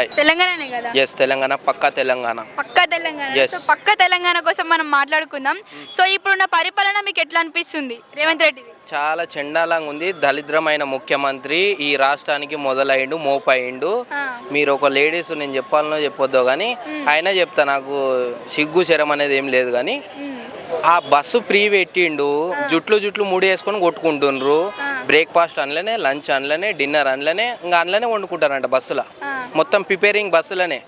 Hi తెలంగాణనే కదా? Yes Telangana పక్కా తెలంగాణ. పక్కా తెలంగాణ. Yes. సో పక్క తెలంగాణ కోసం మనం మాట్లాడుకుందాం. సో ఇప్పుడున్న పరిపాలన మీకు ఎట్లా అనిపిస్తుంది రేవంత్ రెడ్డి చాలా చండాలంగా ఉంది. దళిద్రమైన ముఖ్యమంత్రి ఈ రాష్ట్రానికి మొదలైండు మోపయిండు ఆ. మీరు ఒక లేడీస్ నేను చెప్పాలనో చెప్పొద్దో కానీ అయినా చెప్తా నాకు సిగ్గు శరం అనేది ఏం లేదు కానీ ఆ బస్సు ఫ్రీ పెట్టిండు జుట్లు జుట్లు ముడి వేసుకొని కొట్టుకుంటుండ్రు. బ్రేక్ఫాస్ట్ అనలేనే లంచ్ అనలేనే డిన్నర్ అనలేనే ఇంకా అనలేనే వండుకుంటారంట బస్సులో. మొత్తం ప్రిపేరింగ్ బస్సులనే.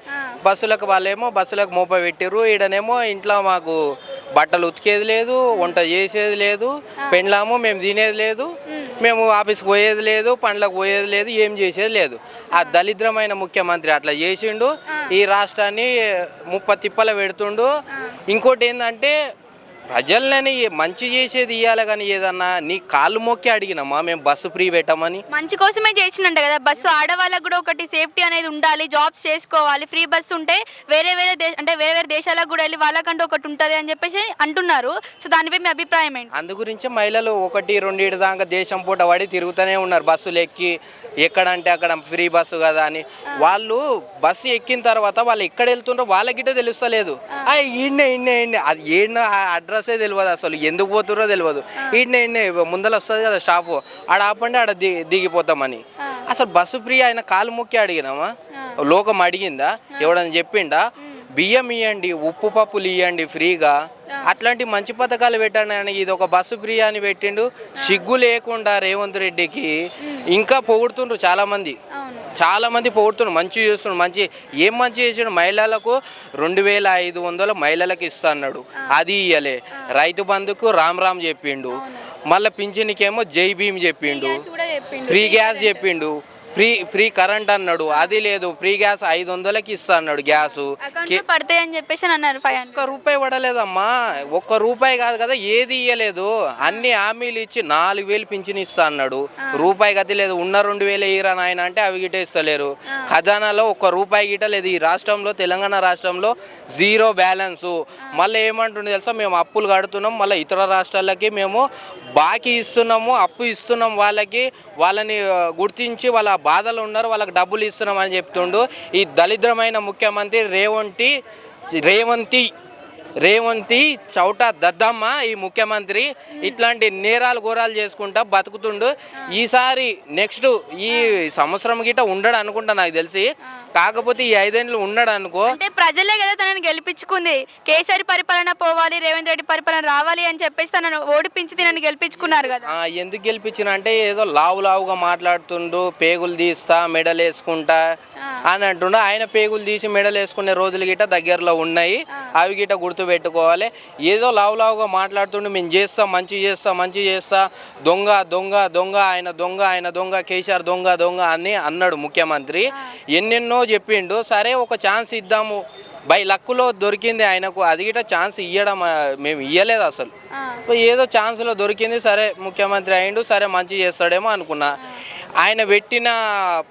బస్సులకు వాళ్ళేమో బస్సులకు మోప పెట్టిర్రు. ఈడనేమో ఇంట్లో మాకు బట్టలు ఉతికేది లేదు వంట చేసేది లేదు. పెండ్లాము మేము తినేది లేదు. మేము ఆఫీస్కి పోయేది లేదు పండ్లకు పోయేది లేదు ఏం చేసేది లేదు. ఆ దరిద్రమైన ముఖ్యమంత్రి అట్లా చేసిండు. ఈ రాష్ట్రాన్ని ముప్ప తిప్పల పెడుతుండు. ఇంకోటి ఏంటంటే ప్రజలని మంచి చేసేది ఇవ్వాలి కానీ ఏదన్నా నీ కాళ్ళు మొక్కి అడిగినమ్మా మేము బస్సు ఫ్రీ పెట్టమని. మంచి కోసమే చేసినంట కదా. బస్సు ఆడవాళ్ళకు కూడా ఒకటి సేఫ్టీ అనేది ఉండాలి జాబ్స్ చేసుకోవాలి ఫ్రీ బస్సు ఉంటే వేరే వేరే దే అంటే వేరే వేరే దేశాలకు కూడా వెళ్ళి వాళ్ళకంటూ ఒకటి ఉంటుంది అని చెప్పేసి అంటున్నారు. సో దానిపై మీ అభిప్రాయం ఏంటి? అందు గురించే మహిళలు ఒకటి రెండింటి దాకా దేశం పూట పడి తిరుగుతూనే ఉన్నారు. బస్సులు ఎక్కి ఎక్కడంటే అక్కడ ఫ్రీ బస్సు కదా అని. వాళ్ళు బస్సు ఎక్కిన తర్వాత వాళ్ళు ఎక్కడ వెళ్తుండ్రో వాళ్ళకిటే తెలుస్తలేదు. ఈడ్నే ఈడ్నే అది అడ్రస్సే తెలియదు అసలు. ఎందుకు పోతుర్రో తెలియదు ఈడ్నే ఈడ్నే ముందర వస్తుంది కదా స్టాఫ్ ఆడ ఆపండి ఆడ ది దిగిపోతామని. అసలు బస్సు ఫ్రీ ఆయన కాలు మొక్కి అడిగినామా? లోకం అడిగిందా? ఎవడని చెప్పిండా? బియ్యం ఇవ్వండి ఉప్పు పప్పులు ఇవ్వండి ఫ్రీగా. అట్లాంటి మంచి పథకాలు పెట్టండి ఇది ఒక బస్సు ఫ్రీ అని పెట్టిండు. సిగ్గు లేకుండా రేవంత్ రెడ్డికి ఇంకా పొగుడుతుండ్రు చాలా మంది అవును. చాలా మంది పొగుడుతుండ్రు మంచి చేస్తుండ్రు మంచి ఏం మంచి చేసిండు? మహిళలకు రెండు వేల ఐదు వందలు మహిళలకు ఇస్తా అన్నాడు. అది ఇయ్యలే. రైతు బంధుకు రామ్ రామ్ చెప్పిండు. మళ్ళీ పింఛన్కేమో జై భీమ్ చెప్పిండు. ఫ్రీ గ్యాస్ చెప్పిండు. ఫ్రీ ఫ్రీ కరెంట్ అన్నాడు. అది లేదు ఫ్రీ గ్యాస్ ఐదు వందలకి ఇస్తా అన్నాడు గ్యాసు. పడతాయి అని చెప్పేసి అని అన్నారు ఒక్క రూపాయి పడలేదమ్మా. ఒక్క రూపాయి కాదు కదా ఏది ఇయ్యలేదు. అన్ని హామీలు ఇచ్చి నాలుగు వేలు పింఛన్ ఇస్తా అన్నాడు. రూపాయి గతి లేదు ఉన్న రెండు వేలు ఇయ్యరా నాయన అంటే అవి గిట ఇస్తలేరు. ఖజానాలో ఒక్క రూపాయి గిట లేదు. ఈ రాష్ట్రంలో తెలంగాణ రాష్ట్రంలో జీరో బ్యాలెన్సు. మళ్ళీ ఏమంటుంది తెలుసా? మేము అప్పులు కడుతున్నాం మళ్ళీ ఇతర రాష్ట్రాలకి మేము బాకీ ఇస్తున్నాము అప్పు ఇస్తున్నాం వాళ్ళకి. వాళ్ళని గుర్తించి వాళ్ళ బాధలు ఉన్నారు వాళ్ళకి డబ్బులు ఇస్తున్నామని చెప్తుండు. ఈ దరిద్రమైన ముఖ్యమంత్రి రేవంటి రేవంతి రేవంతి చౌట దద్దమ్మ ఈ ముఖ్యమంత్రి ఇట్లాంటి నేరాలు ఘోరాలు చేసుకుంటా బతుకుతుండు. ఈసారి నెక్స్ట్ ఈ సంవత్సరం గిట్ట ఉండడు అనుకుంటా నాకు తెలిసి. కాకపోతే ఈ ఐదేళ్ళు ఉండడు అనుకో అంటే ప్రజలే కదా తనని గెలిపించుకుంది. కేసరి పరిపాలన పోవాలి రేవంత్ రెడ్డి పరిపాలన రావాలి అని చెప్పేసి తనను ఓడిపించి తినని గెలిపించుకున్నారు కదా. ఎందుకు గెలిపించిన అంటే ఏదో లావు లావుగా మాట్లాడుతుండు పేగులు తీస్తా మెడలు వేసుకుంటా అని అంటుండు. ఆయన పేగులు తీసి మెడలు వేసుకునే రోజులు గిట్ట దగ్గరలో ఉన్నాయి. అవి గిట్ట గుర్తు పెట్టుకోవాలి ఏదో లావు లావుగా మాట్లాడుతుండు. మేము చేస్తాం మంచి చేస్తా మంచి చేస్తా. దొంగ దొంగ దొంగ ఆయన దొంగ ఆయన దొంగ కేసీఆర్ దొంగ దొంగ అని అన్నాడు ముఖ్యమంత్రి. ఎన్నెన్నో చెప్పిండు. సరే ఒక ఛాన్స్ ఇద్దాము. బై లక్కులో దొరికింది ఆయనకు. అది గిట్ట ఛాన్స్ ఇవ్వడం మేము ఇవ్వలేదు అసలు. ఏదో ఛాన్స్లో దొరికింది. సరే ముఖ్యమంత్రి అయిండు. సరే మంచి చేస్తాడేమో అనుకున్నా. ఆయన పెట్టిన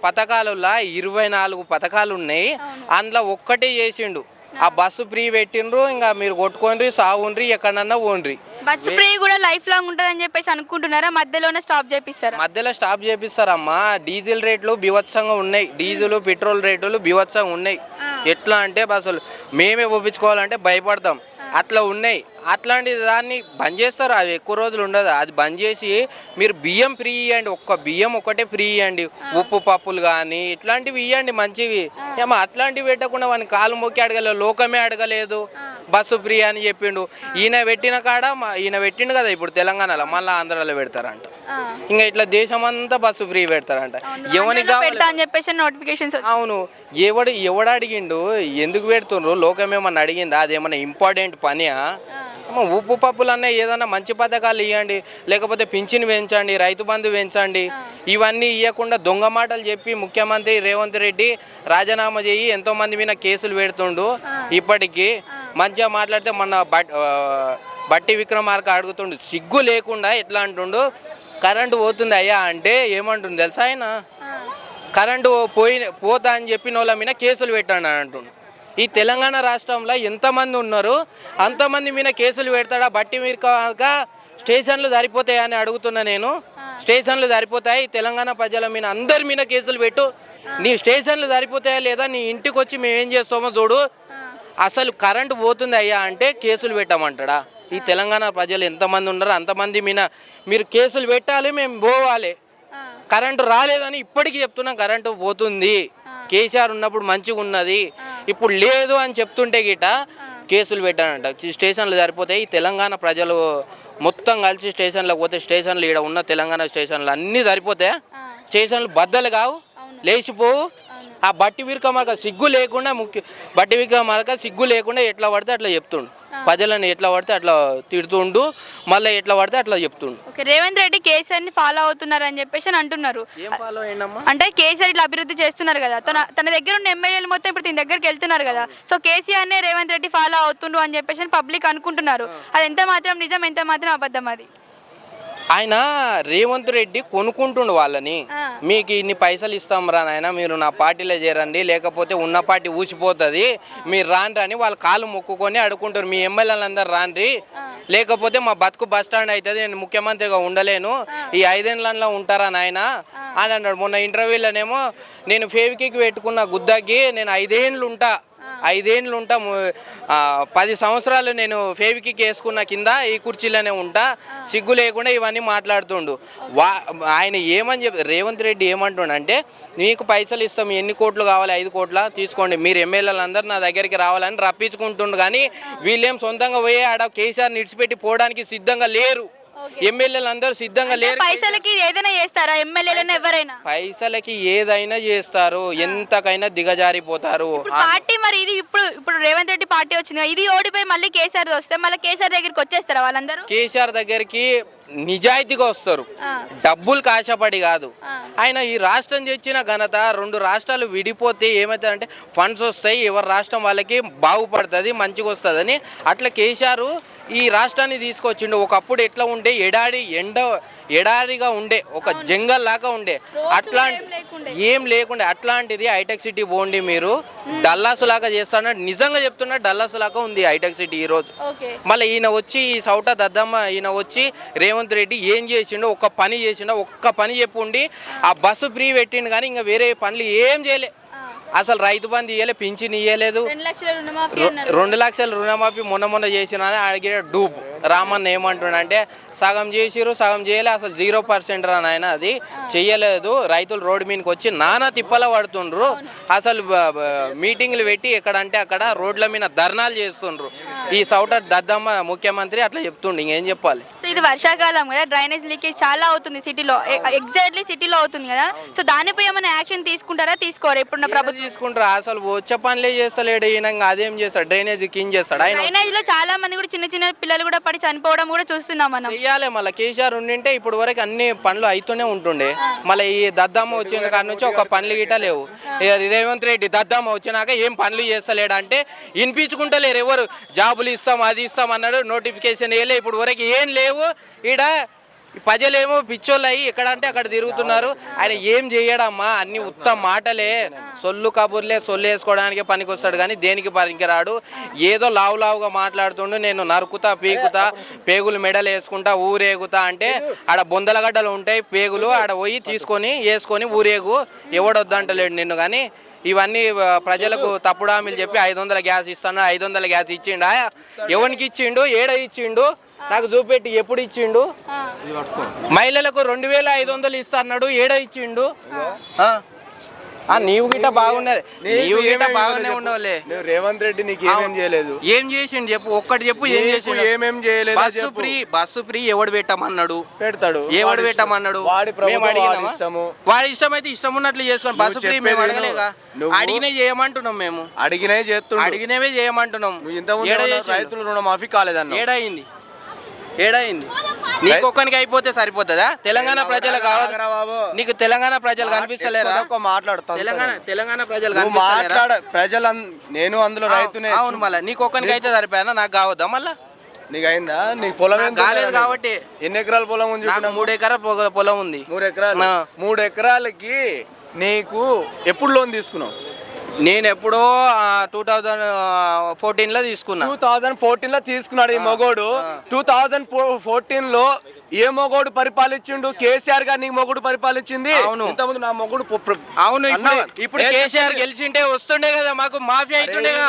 పథకాలలో ఇరవై నాలుగు పథకాలు ఉన్నాయి. అందులో ఒక్కటే చేసిండు. ఆ బస్సు ఫ్రీ పెట్టిండ్రు ఇంకా మీరు కొట్టుకోండి సాగుండ్రి ఎక్కడన్నా ఓన్రి బస్ ఫ్రీ కూడా లైఫ్ లాంగ్ ఉంటుంది అని చెప్పేసి అనుకుంటున్నారా? మధ్యలోనే స్టాప్ చేపిస్తారా? మధ్యలో స్టాప్ చేపిస్తారమ్మా. డీజిల్ రేట్లు బీభత్సంగా ఉన్నాయి. డీజిల్ పెట్రోల్ రేట్లు బీభత్సంగా ఉన్నాయి. ఎట్లా అంటే అసలు మేమే ఒప్పించుకోవాలంటే భయపడతాం. అట్లా ఉన్నాయి. అట్లాంటి దాన్ని బంద్ చేస్తారు. అది ఎక్కువ రోజులు ఉండదు. అది బంద్ చేసి మీరు బియ్యం ఫ్రీ ఇవ్వండి ఒక్క బియ్యం ఒకటే ఫ్రీ ఇవ్వండి ఉప్పు పప్పులు కానీ ఇట్లాంటివి ఇవ్వండి మంచివి. ఏమో అట్లాంటివి పెట్టకుండా వాని కాలు మొక్కి అడగలేదు లోకమే అడగలేదు. బస్సు ఫ్రీ అని చెప్పిండు. ఈయన పెట్టిన కాడ మా- ఈయన పెట్టిండు కదా ఇప్పుడు తెలంగాణలో మళ్ళీ ఆంధ్రాలో పెడతారంట. ఇంకా ఇట్లా దేశం అంతా బస్సు ఫ్రీ పెడతారంట. ఎవరికి చెప్పేసి నోటిఫికేషన్స్ అవును ఎవడు ఎవడు అడిగిండు ఎందుకు పెడుతుండ్రు? లోకం ఏమన్నా అడిగిందా? అదేమన్నా ఇంపార్టెంట్ పనియా? ఉప్పు పప్పులు అన్న ఏదన్నా మంచి పథకాలు ఇవ్వండి లేకపోతే పింఛన్ పెంచండి రైతు బంధు పెంచండి. ఇవన్నీ ఇవ్వకుండా దొంగ మాటలు చెప్పి ముఖ్యమంత్రి రేవంత్ రెడ్డి రాజీనామా చేయి ఎంతో మంది మీద కేసులు పెడుతుండు ఇప్పటికీ. మంచిగా మాట్లాడితే ఆ, బట్టి విక్రమార్క అడుగుతుండు సిగ్గు లేకుండా ఎట్లా అంటుండు? కరెంటు పోతుంది అయ్యా అంటే ఏమంటుంది తెలుసా ఆయన? కరెంటు పోయి పోతా అని చెప్పిన వాళ్ళ మీద కేసులు పెట్టాను అని అంటుండు. ఈ తెలంగాణ రాష్ట్రంలో ఎంతమంది ఉన్నారు అంతమంది మీద కేసులు పెడతాడా? బట్టి మీరు కాక స్టేషన్లు సరిపోతాయని అడుగుతున్నా నేను. స్టేషన్లు సరిపోతాయి తెలంగాణ ప్రజల మీద అందరి మీద కేసులు పెట్టు. నీ స్టేషన్లు సరిపోతాయా లేదా? నీ ఇంటికి వచ్చి మేము ఏం చేస్తామో చూడు. అసలు కరెంటు పోతుంది అయ్యా అంటే కేసులు పెట్టామంటాడా? ఈ తెలంగాణ ప్రజలు ఎంతమంది ఉన్నారో అంతమంది మీద మీరు కేసులు పెట్టాలి మేము పోవాలి. కరెంటు రాలేదని ఇప్పటికీ చెప్తున్నాం కరెంటు పోతుంది. కేసీఆర్ ఉన్నప్పుడు మంచిగా ఉన్నది ఇప్పుడు లేదు అని చెప్తుంటే గిట కేసులు పెట్టానంట స్టేషన్లు సరిపోతాయి ఈ తెలంగాణ ప్రజలు మొత్తం కలిసి స్టేషన్లకు పోతే స్టేషన్లు ఇక్కడ ఉన్న తెలంగాణ స్టేషన్లు అన్నీ సరిపోతాయా? స్టేషన్లు బద్దలు కావు లేచిపోవు. ఆ బట్టి విక్రమార్క సిగ్గు లేకుండా ముఖ్య బట్టి విక్రమార్క సిగ్గు లేకుండా ఎట్లా పడితే అట్లా చెప్తుండు. ప్రజలను ఎట్లా పడితే అట్లా తిడుతుండు మళ్ళీ ఎట్లా పడితే అట్లా చెప్తుండు. ఓకే రేవంత్ రెడ్డి కేసీఆర్ని ఫాలో అవుతున్నారు అని చెప్పేసి అని అంటున్నారు. అంటే కేసీఆర్ ఇట్లా అభివృద్ధి చేస్తున్నారు కదా తన తన దగ్గర ఉన్న ఎమ్మెల్యేలు మొత్తం ఇప్పుడు తన దగ్గరికి వెళ్తున్నారు కదా. సో కేసీఆర్ నే రేవంత్ రెడ్డి ఫాలో అవుతుండ్రు అని చెప్పేసి పబ్లిక్ అనుకుంటున్నారు. అది ఎంత మాత్రం నిజం ఎంత మాత్రం అబద్ధం అది? ఆయన రేవంత్ రెడ్డి కొనుక్కుంటుండు వాళ్ళని. మీకు ఇన్ని పైసలు ఇస్తాం రా నాయన మీరు నా పార్టీలో చేరండి లేకపోతే ఉన్న పార్టీ ఊసిపోతుంది. మీరు రాండ్రి అని వాళ్ళ కాలు మొక్కుకొని అడుకుంటారు మీ ఎమ్మెల్యేలు అందరు రాండ్రి లేకపోతే మా బతుకు బస్ స్టాండ్ అవుతుంది నేను ముఖ్యమంత్రిగా ఉండలేను. ఈ ఐదేళ్ళలో ఉంటారా నాయన? అని అన్నాడు. మొన్న ఇంటర్వ్యూలోనేమో నేను ఫేవికి పెట్టుకున్న గుద్దకి నేను ఐదేళ్ళు ఉంటా. ఐదేళ్ళు ఉంటా. పది సంవత్సరాలు నేను ఫేవికి వేసుకున్న కింద ఈ కుర్చీలోనే ఉంటా. సిగ్గు లేకుండా ఇవన్నీ మాట్లాడుతుండు. వా ఆయన ఏమని చెప్పి రేవంత్ రెడ్డి ఏమంటుండు అంటే మీకు పైసలు ఇస్తాం ఎన్ని కోట్లు కావాలి? ఐదు కోట్ల? తీసుకోండి. మీరు ఎమ్మెల్యేలు అందరూ నా దగ్గరికి రావాలని రప్పించుకుంటుండు కానీ వీళ్ళేం సొంతంగా పోయే ఆడ కేసీఆర్ నిడిచిపెట్టి పోవడానికి సిద్ధంగా లేరు. ఎమ్మెల్యేలు అందరూ సిద్ధంగా లేరు. పైసలకి ఏదైనా చేస్తారా? ఎమ్మెల్యేలను ఎవరైనా? పైసలకి ఏదైనా చేస్తారు. ఎంతకైనా దిగజారిపోతారు. పార్టీ మరి ఇది ఇప్పుడు ఇప్పుడు రేవంత్ రెడ్డి పార్టీ వచ్చింది ఇది ఓడిపోయి మళ్ళీ కేసీఆర్ వస్తే మళ్ళీ కేసీఆర్ దగ్గరికి వచ్చేస్తారా వాళ్ళందరూ? కేసీఆర్ దగ్గరికి నిజాయితీగా వస్తారు. డబ్బులు కాశపడి కాదు. ఆయన ఈ రాష్ట్రం తెచ్చిన ఘనత రెండు రాష్ట్రాలు విడిపోతే ఏమవుతుందంటే ఫండ్స్ వస్తాయి. ఎవరి రాష్ట్రం వాళ్ళకి బాగుపడుతుంది మంచిగా వస్తుందని అట్లా కేసీఆర్ ఈ రాష్ట్రాన్ని తీసుకొచ్చిండు. ఒకప్పుడు ఎట్లా ఉండే? ఎడారి ఎండ ఎడారిగా ఉండే. ఒక జంగల్ లాగా ఉండే. అట్లాంటి ఏం లేకుండే. అట్లాంటిది హైటెక్ సిటీ పోండి మీరు. డల్లాస్ లాగా చేస్తాన నిజంగా చెప్తున్నా డల్లాస్ లాగా ఉంది హైటెక్ సిటీ ఈరోజు ఓకే. మళ్ళీ ఈయన వచ్చి ఈ సౌట దద్దమ్మ ఈయన వచ్చి రేవంత్ రెడ్డి ఏం చేసిండో ఒక్క పని చేసిండో ఒక్క పని చెప్పుండి. ఆ బస్సు ఫ్రీ పెట్టిండు కానీ ఇంకా వేరే పనులు ఏం చేయలే. అసలు రైతు బంధు ఇయ్యలే పింఛన్ ఇయ్యలేదు. రెండు లక్షల రుణమాఫీ మొన్న మొన్న చేసిన అడిగే డూబ్ రామన్న ఏమంటున్నా అంటే సగం చేసిరు సగం చేయలే అసలు జీరో పర్సెంట్ రా నాయన అది. చెయ్యలేదు. రైతులు రోడ్డు మీదకి వచ్చి నానా తిప్పల పడుతుండ్రు. అసలు మీటింగ్లు పెట్టి ఎక్కడంటే అక్కడ రోడ్ల మీద ధర్నాలు చేస్తుండ్రు. ఈ సౌట దద్దమ్మ ముఖ్యమంత్రి అట్లా చెప్తుండు ఇంకేం చెప్పాలి? సో ఇది వర్షాకాలం కదా డ్రైనేజ్ లీకేజ్ చాలా అవుతుంది సిటీలో ఎగ్జాక్ట్లీ సిటీలో అవుతుంది కదా. సో దానిపై ఏమైనా యాక్షన్ తీసుకుంటారా తీసుకోరా ఇప్పుడున్న ప్రభుత్వం? తీసుకుంటారు? అసలు వచ్చే పనులే చేస్తలేడు ఈయన ఇంకా అదేం చేస్తాడు? డ్రైనేజ్ కింగ్ చేస్తాడు ఆయన? డ్రైనేజ్లో చాలా మంది కూడా చిన్న చిన్న పిల్లలు కూడా పడి చనిపోవడం కూడా చూస్తున్నాం మనం. చెయ్యాలి మళ్ళీ. కేసీఆర్ ఉండింటే ఇప్పుడు వరకు అన్ని పనులు అవుతూనే ఉంటుండే. మళ్ళీ ఈ దద్దమ్మ వచ్చిన కాడ నుంచి ఒక పనులు గిట్ట లేవు. రేవంత్ రెడ్డి దద్దమ్మ వచ్చినాక ఏం పనులు చేస్తలేడు అంటే వినిపించుకుంటలేరు ఎవరు. డబ్బులు ఇస్తాం అది ఇస్తాం అన్నాడు. నోటిఫికేషన్ వేయలే. ఇప్పుడు వరకు ఏం లేవు. ఈడ ప్రజలేమో పిచ్చోళ్ళు అయ్యి ఎక్కడ అంటే అక్కడ తిరుగుతున్నారు. ఆయన ఏం చేయడమ్మా? అన్ని ఉత్తమ మాటలే. సొల్లు కబుర్లే సొల్లు వేసుకోవడానికి పనికొస్తాడు కానీ దేనికి పనికిరాడు? ఏదో లావు లావుగా మాట్లాడుతుండు. నేను నరుకుతా పీకుతా పేగులు మెడలు వేసుకుంటా ఊరేగుతా అంటే ఆడ బొందలగడ్డలు ఉంటాయి పేగులు ఆడ పోయి తీసుకొని వేసుకొని ఊరేగు. ఎవడొద్దంటలేడు నిన్ను కానీ. ఇవన్నీ ప్రజలకు తప్పుడు హామీలు చెప్పి ఐదు వందల గ్యాస్ ఇస్తాను ఐదు వందల గ్యాస్ ఇచ్చిండా. ఎవరికి ఇచ్చిండు? ఏడ ఇచ్చిండు? నాకు చూపెట్టి ఎప్పుడు ఇచ్చిండు? మహిళలకు రెండు వేల ఐదు వందలు ఇస్తా అన్నాడు ఏడ ఇచ్చిండు? నీవు గిట్ట బాగున్నది. నీవు గిట్ట బాగానే. ఉండవులే నువ్వు రేవంత్ రెడ్డి నీకు ఏమేం చేయలేదు. ఏం చేసిండు చెప్పు ఒక్కటి చెప్పు ఏం చేసిండు ఏమేం చేయలేదో బస్సు. ఫ్రీ బస్సు ఫ్రీ ఎవడు పెట్టమన్నాడు? పెడతాడు. ఎవడు. పెట్టమన్నాడు? వాడి? ఇష్టము. వాడి ఇష్టం అయితే ఇష్టం ఉన్నట్లు చేసుకోండి బస్సు ఫ్రీ మేము అడగలేగా అడిగినే చేయమంటున్నాం మేము. అడిగినే చేస్తుండు. అడిగినవే చేయమంటున్నాం? రైతులు రుణమాఫీ కాలేదన్న ఏడయింది? ఏడయింది నీకు ఒక్కనికి అయిపోతే సరిపోతుందా? తెలంగాణ ప్రజలు కావాలి నీకు తెలంగాణ ప్రజలు కనిపిస్తలేరా? మాట్లాడుతా తెలంగాణ తెలంగాణ ప్రజలు మాట్లాడ ప్రజల నేను అందులో రైతునే అవును మళ్ళీ. నీకు ఒక్కనికి అయితే సరిపోయానా? నాకు కావద్దా మళ్ళా? నీకు అయిందా నీకు పొలం కాలేదు? కాబట్టి. ఎన్ని ఎకరాల పొలం ఉంది? మూడు ఎకరా పొగ- పొలం ఉంది. మూడు ఎకరాలు. మూడు ఎకరాలకి నీకు ఎప్పుడు లోన్ తీసుకున్నావు? నేను ఎప్పుడో టూ థౌజండ్ ఫోర్టీన్లో తీసుకున్నా. టూ థౌజండ్ ఫోర్టీన్లో తీసుకున్నాడు ఈ మొగోడు. టూ థౌజండ్ ఫోర్టీన్లో ఏ మొగోడు పరిపాలించిండు? కేసీఆర్ గారు నీ మొగుడు పరిపాలించింది? అవును. ఇంతకుముందు నా మొగుడు అవును ఇప్పుడు కేసీఆర్ గెలిచింటే వస్తుండే కదా మాకు మాఫీ అవుతుండేగా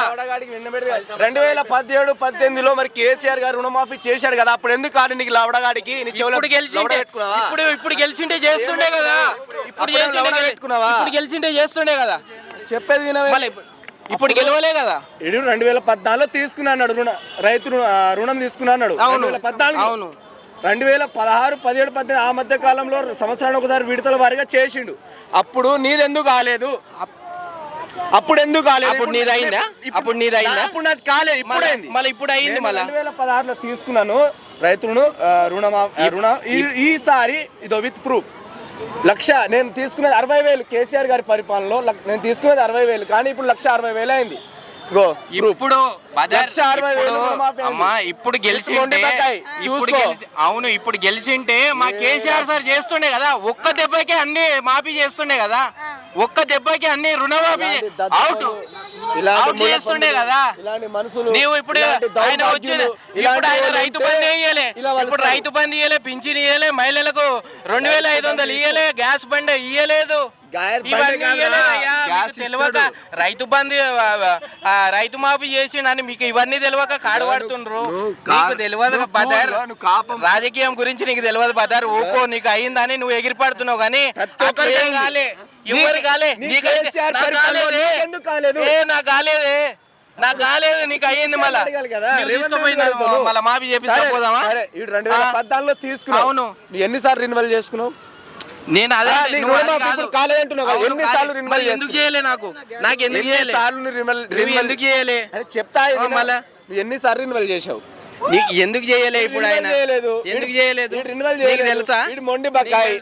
రెండు వేల పదిహేడు పద్దెనిమిదిలో మరి కేసీఆర్ గారు రుణమాఫీ చేశాడు కదా అప్పుడు ఎందుకు కాదు నీకు లవడగాడికి నీ చెవులో ఇప్పుడు గెలిచింటే? ఇప్పుడు ఇప్పుడు గెలిచింటే చేస్తుండే కదా? ఇప్పుడు గెలిచింటే చేస్తుండే కదా. చెప్పేది వినవే మళ్ళీ ఇప్పుడు- గెలవలే కదా ఇడు రెండు వేల పద్నాలుగులో తీసుకున్నాడు రుణ రైతు రుణం తీసుకున్నాడు అవును. రెండు వేల పద్నాలుగు అవును. రెండు వేల పదహారు పదిహేడు పద్దెనిమిది ఆ మధ్య కాలంలో సంవత్సరానికి ఒకసారి విడతల వారిగా చేసిండు అప్పుడు నీది ఎందుకు కాలేదు అప్పుడు ఎందుకు కాలేదు అప్పుడు ఇప్పుడు నీది అయిందా? ఇప్పుడు- అప్పుడు నీది అయిందా? అప్పుడు నాది కాలేదు ఇప్పుడు మళ్ళీ- అయింది మళ్ళీ ఇప్పుడు అయింది మళ్ళా. రెండు వేల పదహారులో తీసుకున్నాను రైతులను రుణమా రుణ ఈ- ఈసారి ఇదో విత్ ప్రూఫ్ లక్ష నేను తీసుకునేది అరవై వేలు కేసీఆర్ గారి పరిపాలనలో నేను తీసుకునేది అరవై వేలు కానీ ఇప్పుడు లక్ష అరవై వేలు అయింది గో ఇప్పుడు బజార్ లక్ష అరవై వేలు ఇప్పుడు రుణమాఫీ అయింది. అమ్మా ఇప్పుడు గెలిచింటే. ఇప్పుడు అవును ఇప్పుడు గెలిచింటే మా కేసీఆర్ సార్ చేస్తుండే కదా ఒక్క దెబ్బకి అన్ని మాఫీ చేస్తుండే కదా ఒక్క దెబ్బకి అన్ని రుణమాఫీ అవుట్ అవుట్ చేస్తుండే కదా నీవు ఇప్పుడు ఆయన వచ్చిన ఇప్పుడు ఆయన రైతు బంధు ఇయ్యలే ఇప్పుడు రైతు బంధు ఇయ్యలే పింఛన్ ఇయ్యలే మహిళలకు రెండు వేల ఐదు వందలు ఇయ్యలే గ్యాస్ బండి ఇయ్యలేదు తెలియక. రైతు బంధు ఆ, రైతు మాఫీ చేసిండని మీకు ఇవన్నీ తెలియక కాడు పడుతుండ్రు నువ్వు కా- నీకు తెలియదు బదర్. రాజకీయం గురించి నీకు తెలియదు బదర్ ఊకో నీకు అయిందని నువ్వు ఎగిరి పడుతున్నావు కానీ. కాలే ఎవరు నీకు- కాలే కాలేదే. నాకు కాలేదే నాకు అయ్యింది మళ్ళా మాఫీ రెండు వేల ఆ. పద్నాలుగులో తీసుకున్నావు అవును. ఎన్నిసార్లు రిన్వల్ చేసుకున్నావు నేను అదే. రిన్వల్ మళ్ళీ ఎందుకు? చేయలే నాకు నాకు ఎందుకు చేయలే రిన్వల్ ఎందుకు చేయలే చెప్తా. మళ్ళా? ఎన్నిసార్లు రిన్వల్ చేసావు నీకు ఎందుకు చేయలే ఇప్పుడు ఆయన ఎందుకు చేయలేదు నీకు. తెలుసా మొండి బకాయి?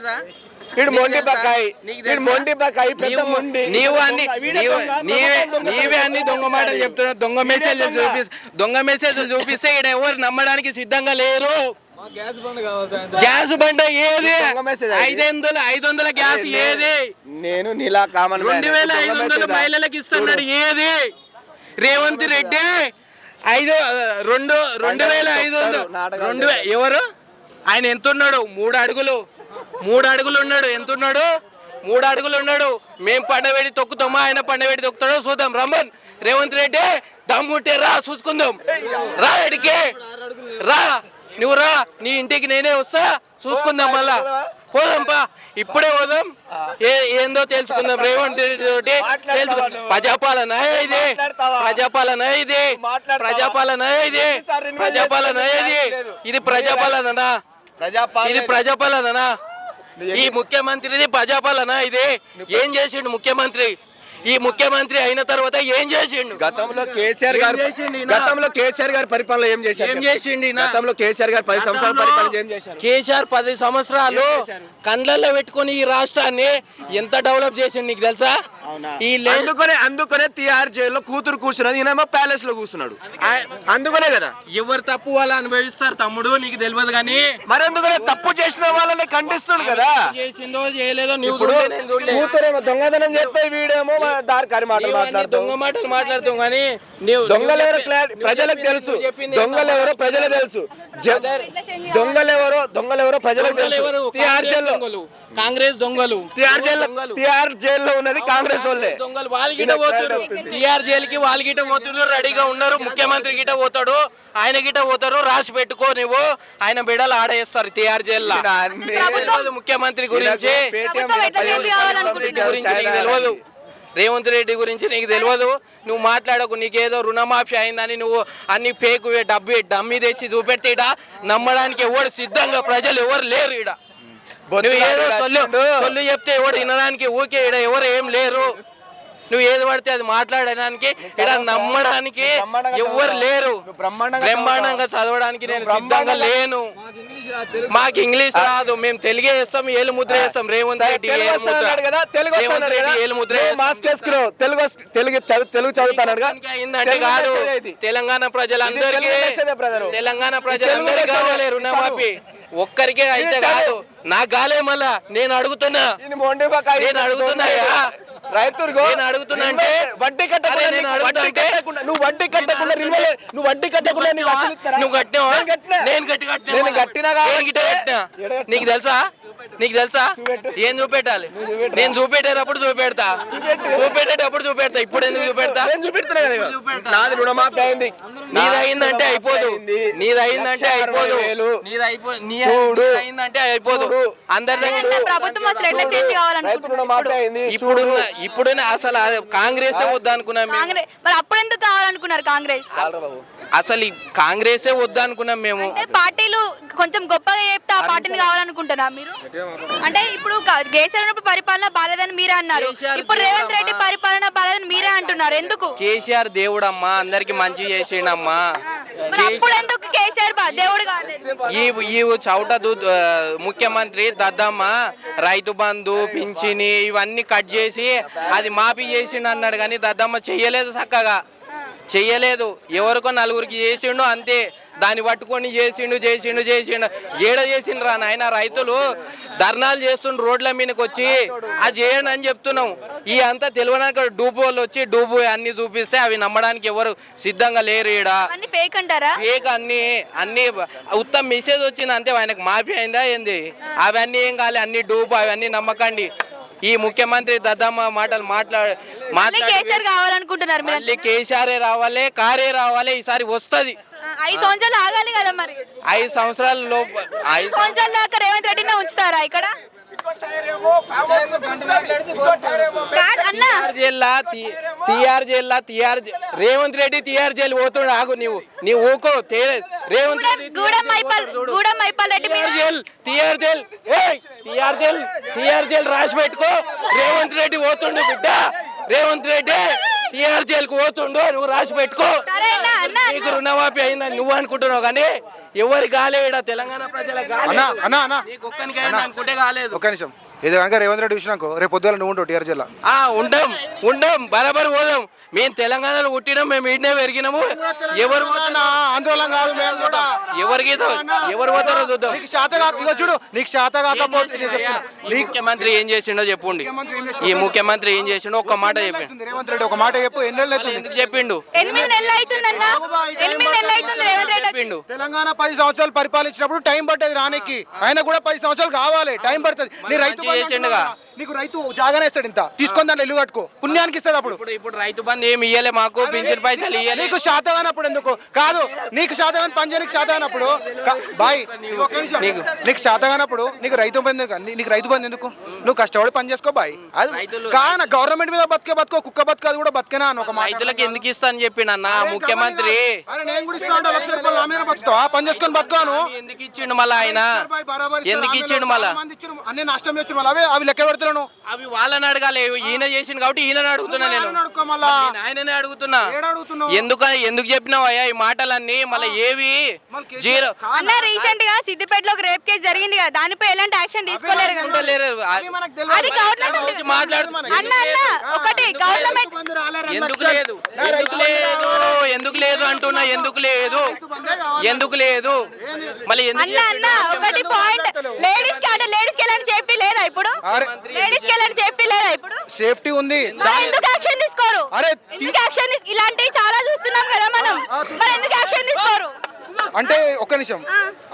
వీడు మొండి? బకాయి. వీడు? మొండి బకాయి పెద్ద నీవు- మొండి. నీవు అన్ని నీవు- దొంగ, నీవే అన్ని దొంగ మాటలు చెప్తున్నావు దొంగ మెసేజ్లు. చూపిస్ దొంగ మెసేజ్లు చూపిస్తే ఇక్కడ ఎవరు నమ్మడానికి సిద్ధంగా లేరు. గ్యాస్ బండ ఏది. ఐదు వందల ఐదు వందల గ్యాస్ ఏది? నేను నీలా కామన్ రెండు వేల ఐదు వందలు మహిళలకు ఇస్తున్నాడు ఏది? రేవంత్ రెడ్డి ఐదు రెండు రెండు వేల ఐదు వందలు రెండు ఎవరు? ఆయన ఎంత ఉన్నాడు మూడు అడుగులు. మూడు అడుగులు ఉన్నాడు ఎంత ఉన్నాడు మూడు అడుగులు ఉన్నాడు మేం పండవేడి తొక్కుతామా? ఆయన పండవేడి తొక్కుతాడో చూద్దాం. రమ్మన్ రేవంత్ రెడ్డి దమ్ముంటే రా చూసుకుందాం. రా ఎడికి రా. నువ్వు రా. నీ ఇంటికి నేనే వస్తా. చూసుకుందాం మళ్ళా. పోదాం పా. ఇప్పుడే పోదాం. ఏ ఏందో తెలుసుకుందాం. రేవంత్ రెడ్డి తోటి మాట్లాడతావా? తెలుసు నువ్వు? ప్రజాపాలన ఇది? ప్రజాపాలన ఇది? ప్రజాపాలన ఇది. ప్రజాపాలన ఇది. ఇది ప్రజాపాలననా? ప్రజాపాలన ఇది ప్రజాపాలననా? ఈ ముఖ్యమంత్రిది ప్రజాపాలన ఇది ఏం చేసిండు ముఖ్యమంత్రి ఈ ముఖ్యమంత్రి అయిన తర్వాత ఏం చేసిండు గతంలో కేసీఆర్ గారు? గతంలో కేసీఆర్ గారి పరిపాలన ఏం చేశారు ఏం చేసిండు? గతంలో కేసీఆర్ గారు పది సంవత్సరాల పరిపాలన ఏం చేశారు కేసీఆర్ పది సంవత్సరాలు? కండ్లల్లో పెట్టుకొని ఈ రాష్ట్రాన్ని ఎంత డెవలప్ చేసిండు నీకు తెలుసా అందుకనే అందుకనే తిహార్ జైల్లో కూతురు కూర్చున్నది ఈయనేమో ప్యాలెస్లో కూర్చున్నాడు. అందుకనే కదా. ఎవరు తప్పు వాళ్ళు అనుభవిస్తారు తమ్ముడు నీకు తెలియదు కానీ. మరి ఎందుకనే తప్పు చేసిన వాళ్ళని ఖండిస్తుంది కదా? చేసిందో చేయలేదో నువ్వు ఇప్పుడు చూడలే, నేను చూడలే. కూతురేమో దొంగతనం చేస్తే వీడేమో దారికారి మాటలు దొంగ మాటలు మాట్లాడుతావు కానీ నీవు దొంగలు ఎవరో నువ్వు క్లారి- చెప్పి- ప్రజలకు తెలుసు. చెప్పింది- చెప్పింది దొంగలు ఎవరో ప్రజలకు తెలుసు. దొంగలు ఎవరో దొంగలు ఎవరో ప్రజలకు తెలుసు. కాంగ్రెస్ జైల్లో దొంగలు. కాంగ్రెస్ దొంగలు. జైల్లో దొంగలు. తిహార్ జైల్లో ఉన్నది కాంగ్రెస్ వాళ్ళే. దొంగలు. వాళ్ళు గిట పోతున్నారు. టీఆర్ జైలుకి వాళ్ళు గిట పోతున్నారు రెడీగా ఉన్నారు ముఖ్యమంత్రి గిట పోతాడు. ఆయన గిట పోతారు. రాసి పెట్టుకో నువ్వు. ఆయన బిడలు ఆడేస్తారు టీఆర్ జైల్లో. ముఖ్యమంత్రి గురించి తెలియదు. రేవంత్ రెడ్డి గురించి నీకు తెలియదు. నువ్వు మాట్లాడకు నీకేదో రుణమాఫీ అయిందని నువ్వు అన్ని ఫేక్ డబ్బి డమ్మి తెచ్చి చూపెడితే ఈడ నమ్మడానికి ఎవడు సిద్ధంగా ప్రజలు ఎవరు లేరు ఈడ. నువ్వు ఏదో సొల్లు సొల్లు చెప్తే ఎవడు వినడానికి ఊకే ఈడ ఎవరు ఏం లేరు. నువ్వు ఏది పడితే అది మాట్లాడడానికి ఇక్కడ నమ్మడానికి ఎవరు లేరు. బ్రహ్మాండంగా చదవడానికి నేను సిద్ధంగా లేను. మాకు ఇంగ్లీష్ రాదు మేము తెలుగే వేస్తాం ఏలు ముద్ర వేస్తాం రేవంత్ రెడ్డి రేవంత్ రెడ్డి ఏలు ముద్ర తెలుగు తెలుగు చదువు తెలుగు చదువుతాడు అయిందంటే కాదు. తెలంగాణ ప్రజలందరికీ. తెలంగాణ తెలుగు ప్రజలందరికీ. కావాలి రుణమాఫీ. ఒక్కరికే అయితే. కాదు. నాకు కాలే మళ్ళా నేను అడుగుతున్నా. నేను అడుగుతున్నాయా రైతు నేను అడుగుతున్నా అంటే వడ్డీ కట్టకుండా నేను నీకు అడుగుతా వడ్డీ అంటే కట్టకుండా నువ్వు వడ్డీ కట్టకుండా నిల్వలే నువ్వు వడ్డీ కట్టకుండా? నువ్వు కట్టినావా నేను కట్టినా. నేను కట్టినా నేను కట్టినా? నీకు తెలుసా? నీకు తెలుసా? ఏం చూపెట్టాలి? నేను చూపెట్టేటప్పుడు చూపెడతా. చూపెట్టేటప్పుడు చూపెడతా. ఇప్పుడు ఎందుకు చూపెడతా. నాది రుణమాఫీ అయింది. నీది అయిందంటే అయిపోదు. నీది అయిందంటే అయిపోదు. నీది అయిందంటే అయిపోదు. అందరి ఇప్పుడు? ఇప్పుడున్న అసలు కాంగ్రెసే వద్దనుకున్నాం మేము. కాంగ్రెస్ మరి అప్పుడు ఎందుకు కావాలనుకున్నారు కాంగ్రెస్? అసలు కాంగ్రెసే వద్దనుకున్నాం మేము. అంటే పార్టీలు కొంచెం గొప్పగా చెప్తే ఆ పార్టీని కావాలనుకుంటున్నా మీరు? అంటే ఇప్పుడు కేసీఆర్ ఉన్నప్పుడు పరిపాలన బాలేదని మీరే అన్నారు. ఇప్పుడు రేవంత్ రెడ్డి పరిపాలన బాలేదని మీరే అంటున్నారు. ఎందుకు? కేసీఆర్ దేవుడమ్మా అందరికి మంచి చేసిండమ్మా. అప్పుడు ఎందుకు కేసీఆర్ దేవుడు ఈ చౌట దు- ముఖ్యమంత్రి దద్దమ్మ రైతు బంధు పింఛని ఇవన్నీ కట్ చేసి అది మాఫీ చేసిండు అన్నాడు కానీ దద్దమ్మ చెయ్యలేదు చక్కగా. చెయ్యలేదు ఎవరికో నలుగురికి చేసిండు అంతే. దాన్ని పట్టుకొని చేసిండు చేసిండు చేసిండు. ఏడ చేసిండు రా నాయన రైతులు? ధర్నాలు చేస్తుండ్రు రోడ్ల మీదకి వచ్చి. అది చేయండి అని చెప్తున్నాం. ఈ అంతా తెలియడానికి డూబు వాళ్ళు వచ్చి డూబు అన్ని చూపిస్తే అవి నమ్మడానికి ఎవరు సిద్ధంగా లేరు ఈడ. అన్ని ఫేక్ అంటారా? ఫేక్ అన్ని అన్ని ఉత్తమ మెసేజ్ వచ్చింది అంతే ఆయనకు మాఫీ అయిందా ఏంది? అవన్నీ ఏం కాలే అన్ని డూపు అవన్నీ నమ్మకండి. ఈ ముఖ్యమంత్రి దద్దమ్మ మాటలు మాట్లాడ మాట్లాడి కేసీఆర్ కావాలనుకుంటున్నారు మీరు మళ్ళీ కేసీఆరే రావాలి కారే రావాలి ఈసారి వస్తుంది. ఐదు సంవత్సరాలు ఆగాలి కదా మరి. ఐదు సంవత్సరాల లోపు ఐదు సంవత్సరాల దాకా రేవంత్ రెడ్డిని ఉంచుతారా ఇక్కడ? కాదు అన్న. జైల్లా జై- రేవంత్ రెడ్డి తిహార్ జైలు పోతుండు ఆగు నీవు. నీవు ఊకో రేవంత్ గూడెం మైపాల్ గూడెం మైపాల్ రెడ్డి మీద jail Tihar jail Tihar jail Tihar jail రాసి పెట్టుకో. రేవంత్ రెడ్డి పోతుండు బిడ్డ. రేవంత్ రెడ్డి తిహార్ జైలుకు పోతుండు నువ్వు రాసి పెట్టుకో. నీకు రుణమాఫీ అయిందని నువ్వు అనుకుంటున్నావు కానీ ఎవరి కాలేడ తెలంగాణ ప్రజల అనుకుంటే కాలేదు. ఒక్క నిమిషం. ఇది కనుక రేవంత్ రెడ్డి విషయానికి రేపు పొద్దున నువ్వు ఉంటావు టీఆర్ జిల్లా. ఆ ఉండం ఉండం బరాబర్ పోదాం. మేము తెలంగాణలో పుట్టినాం మేము ఈడనే పెరిగినాము. ఎవరు ఆందోళన కాదు మేము కూడా. ఎవరికి ఎవరు పోతారో చూద్దాం. నీకు శాత కాక చూడు నీకు శాత కాకపోతే నేను చెప్తున్నా. ఈ ముఖ్యమంత్రి ఏం చేసిండో చెప్పుండి. ఈ ముఖ్యమంత్రి ఏం చేసిండో ఒక్క మాట చెప్పండి. రేవంత్ రెడ్డి ఒక మాట చెప్పు ఎన్ని నెలలు ఎందుకు చెప్పిండు? ఎనిమిది నెలలు అవుతుందన్న? ఎనిమిది నెలలు అవుతుంది రేవంత్ రెడ్డి వచ్చి. చెప్పిండు. తెలంగాణ పది సంవత్సరాలు పరిపాలించినప్పుడు టైం పట్టేది రానికి ఆయన కూడా పది సంవత్సరాలు కావాలి టైం పడుతుంది. నీ రైతు చేసిండుగా. నీకు రైతు జాగానే ఇస్తాడు ఇంత. తీసుకొని ఇల్లు కట్టుకో. పుణ్యానికి ఇస్తాడు అప్పుడు. ఇప్పుడు ఇప్పుడు రైతు బంధు ఏమి ఇయ్యలే మాకు పింఛన్ పైసలు ఇయ్యలే. నీకు శాతగానప్పుడు ఎందుకు? కాదు నీకు శాతగాని పని చేయడానికి శాతగానప్పుడు బాయ్. నీకు- నీకు శాతగానప్పుడు నీకు రైతు బంధు నీకు రైతు బంధు ఎందుకు? నువ్వు కష్టపడి పని చేసుకో బాయ్. అది కాన గవర్నమెంట్ మీద బతికే బతుకో కుక్క బతుకు అది కూడా బతికేనా అని ఒక రైతులకు ఎందుకు ఇస్తా అని చెప్పిండు అన్న ముఖ్యమంత్రి? పని చేసుకొని బతుకోను ఎందుకు ఇచ్చిండు మళ్ళా ఆయన. ఎందుకు ఇచ్చిండు మళ్ళా. అన్ని నష్టం మళ్ళీ అవే అవి లెక్క పెడతాను అవి వాళ్ళని అడగాలి ఈయన చేసిండు కాబట్టి ఈయన అడుగుతున్నా నేను. ఆయననే అడుగుతున్నా? ఎందుకు ఎందుకు చెప్పినావయ్యా ఈ మాటలన్నీ? మళ్ళీ ఏవి? జీరో అన్న రీసెంట్గా సిద్దిపేటలో ఒక రేప్ కేసు జరిగింది కదా దానిపై ఎలాంటి యాక్షన్ తీసుకోలేరు. అది గవర్నమెంట్ అన్న అన్న ఒకటి గవర్నమెంట్ ఎందుకు. లేదు? ఎందుకు లేదు? ఎందుకు లేదు అంటున్నా? ఎందుకు లేదు? ఎందుకు లేదు? మళ్ళీ ఎందుకు అన్న అన్న ఒకటి పాయింట్ లేడీస్కి అంటే లేడీస్కి ఎలాంటి సేఫ్టీ లేదా? ఇప్పుడు? లేడీస్కి ఎలాంటి సేఫ్టీ లేదా ఇప్పుడు? సేఫ్టీ ఉంది. మరి ఎందుకు యాక్షన్ తీసుకోరు? అరే, ఎందుకు యాక్షన్ ఇలాంటివి చాలా చూస్తున్నాం కదా మనం. మరి ఎందుకు యాక్షన్ తీసుకోరు? అంటే ఒక్క నిమిషం.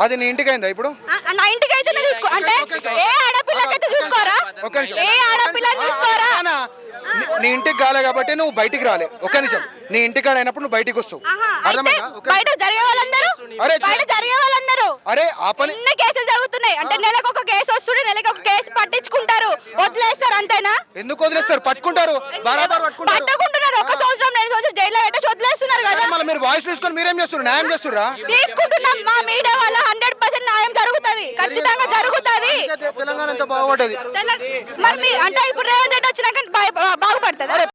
అది నీ ఇంటికి అయిందా ఇప్పుడు? నా ఇంటికి అయితే చూసుకో అంటే ఏ ఆడపిల్లకైతే చూసుకోరా? ఒక్క నిమిషం. ఏ ఆడపిల్లని చూసుకోరా నానా, నీ- ఇంటికి కాలే కాబట్టి నువ్వు బయటికి రాలే. ఒక్క నిమిషం. నీ ఇంటికి అయినప్పుడు నువ్వు బయటికి వస్తావు. బయట జరిగే వాళ్ళందరూ? అరే, బయట జరిగే వాళ్ళందరూ? అరే ఆ పని ఎన్ని కేసులు జరుగుతున్నాయి? అంటే నెలకు ఒక కేసు వస్తుండే నెలకు ఒక కేసు పట్టించుకుంటారు. వదిలేస్తారు అంతేనా? ఎందుకు వదిలేస్తారు? పట్టుకుంటారు. బరాబర్ పట్టుకుంటారు. పట్టుకుంటున్నారు. ఒక సంవత్సరం రెండు సంవత్సరం జైల్లో పెట్టేసి వదిలేస్తున్నారు కదా. మళ్ళీ మీరు వాయిస్ తీసుకొని మీరేం చేస్తారు న్యాయం చేస్తురా తీసుకుంటున్నాం. మా మీడియా వల్ల హండ్రెడ్ పర్సెంట్ న్యాయం జరుగుతుంది. ఖచ్చితంగా జరుగుతుంది. తెలంగాణ బాగుపడ్డది. మరి అంటే ఇప్పుడు రేవంత్ రెడ్డి వచ్చినాక బాగుపడుతుంది पडतात